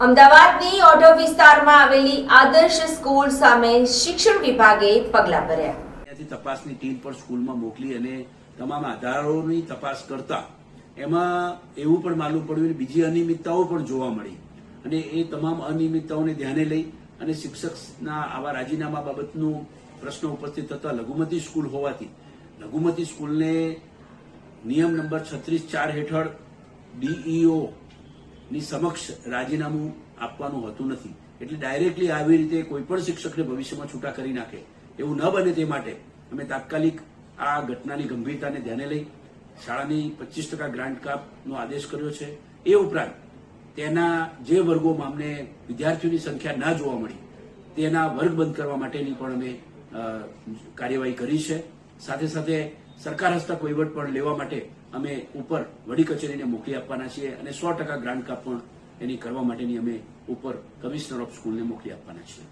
અમદાવાદની ઓઢો વિસ્તારમાં આવેલી આદર્શ સ્કૂલ સામે શિક્ષણ વિભાગે પગલાં ભર્યા. તપાસની ટીમ પણ સ્કૂલમાં મોકલી અને તમામ આધારોની તપાસ કરતા એમાં એવું પણ માલુમ પડ્યું બીજી અનિયમિતતાઓ પણ જોવા મળી. અને એ તમામ અનિયમિતતાઓને ધ્યાને લઈ અને શિક્ષકના આવા રાજીનામા બાબતનો પ્રશ્ન ઉપસ્થિત થતા લઘુમતી સ્કૂલ હોવાથી લઘુમતી સ્કૂલને નિયમ નંબર છત્રીસ ચાર હેઠળ ડીઈઓ ની સમક્ષ રાજીનામું આપવાનું હોતું નથી. એટલે ડાયરેક્ટલી આવી રીતે કોઈ પણ શિક્ષકને ભવિષ્યમાં છૂટા કરી નાખે, એવું ન બને તે માટે અમે તાત્કાલિક આ ઘટનાની ગંભીરતાને ધ્યાને લઈ શાળાની પચીસ ટકા ગ્રાન્ટ કાપનો આદેશ કર્યો છે. એ ઉપરાંત તેના જે વર્ગોમાં અમને વિદ્યાર્થીઓની સંખ્યા ના જોવા મળી, તેના વર્ગ બંધ કરવા માટેની પણ અમે કાર્યવાહી કરી છે. સાથે સાથે સરકાર હસ્તક વહીવટ પણ લેવા માટે અમે ઉપર વડી કચેરીને મોકલી આપવાના છીએ અને સો ટકા ગ્રાન્ટ કાપ પણ એની કરવા માટેની અમે ઉપર કમિશનર ઓફ સ્કૂલને મોકલી આપવાના છીએ.